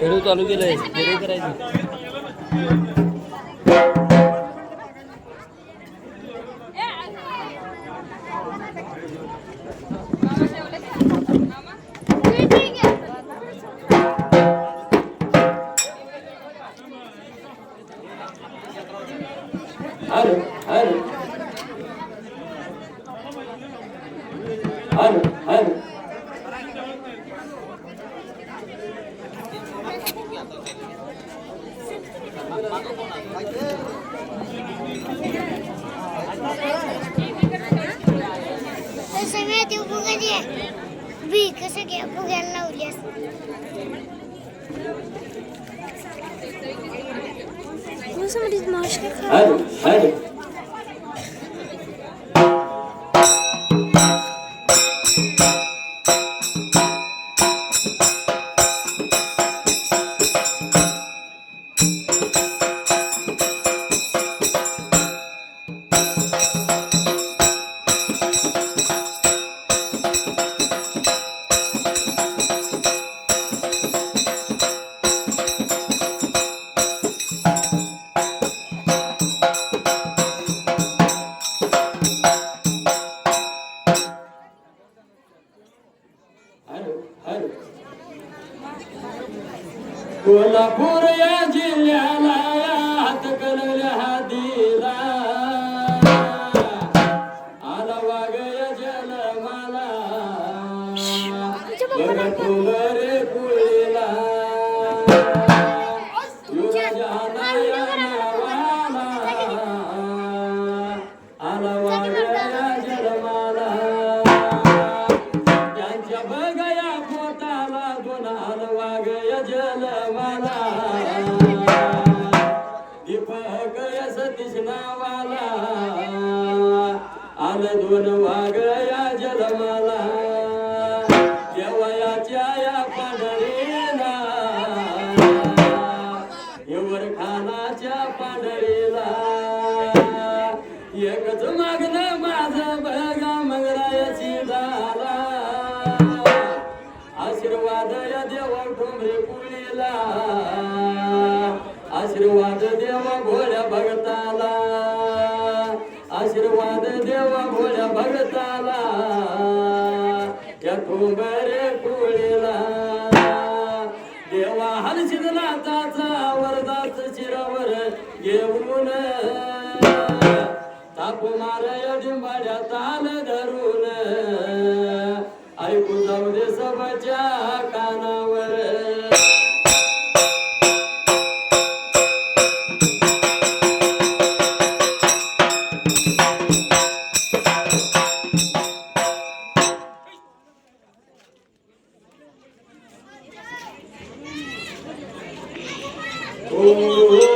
Video चालू केलंय video करायची हॅलो हॅलो somebody's mosh. दोन वाघ या जलमाला देवयाच्या या पांढरीला. एवर खानाच्या पांढरीला. एकच मागणं माझं बघा मंगरायची झाला. आशीर्वाद या देवा ठोंबरे पुळीला. आशीर्वाद देवा भोळ्या भगताला. आशीर्वाद देवा भोळ्या भगताला. या ठोंबरे पुळीला. देवा हलशिदला ताचा वरदाच चिरावर घेऊन ताप मारय डिंबाड्या ताल धरून. ऐकू जाऊ दे सबच्या कानावर. Oh,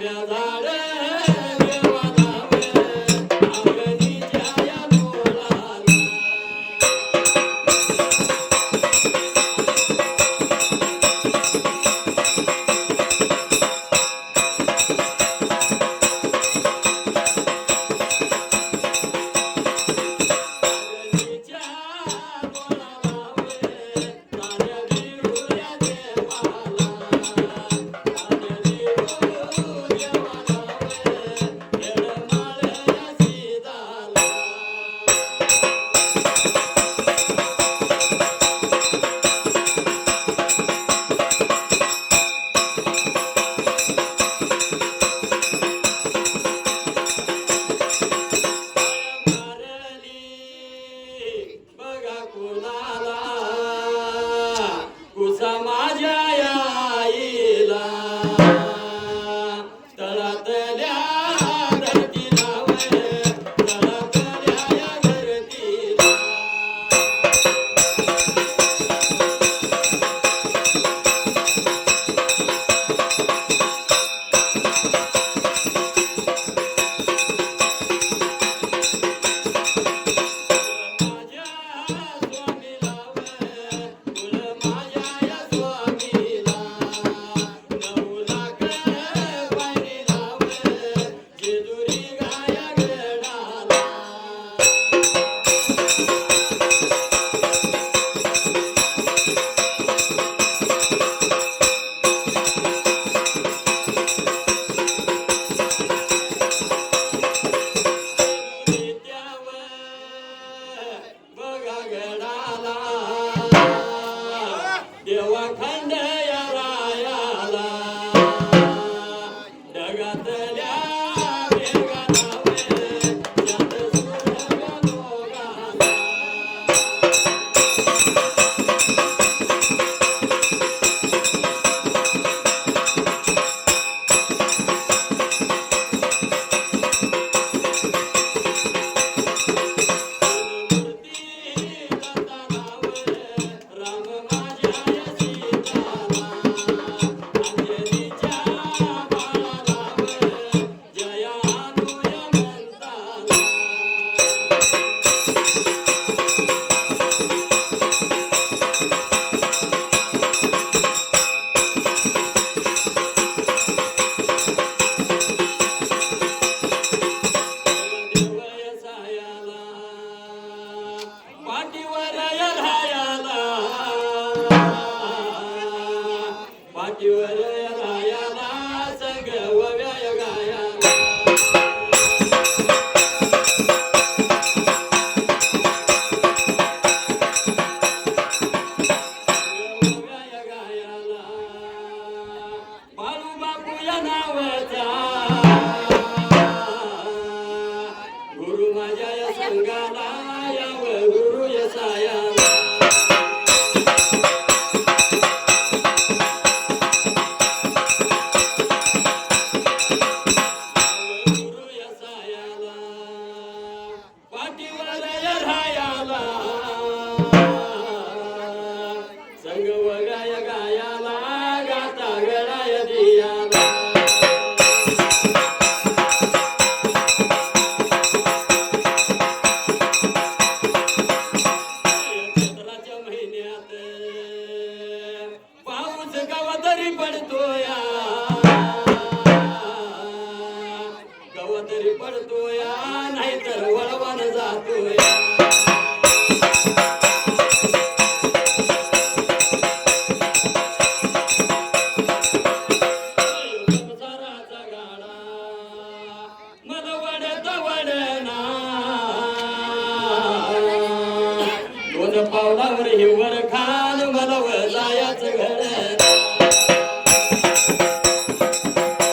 Yeah, you. गवतरी पडतोया नाहीतर वळवण जातोया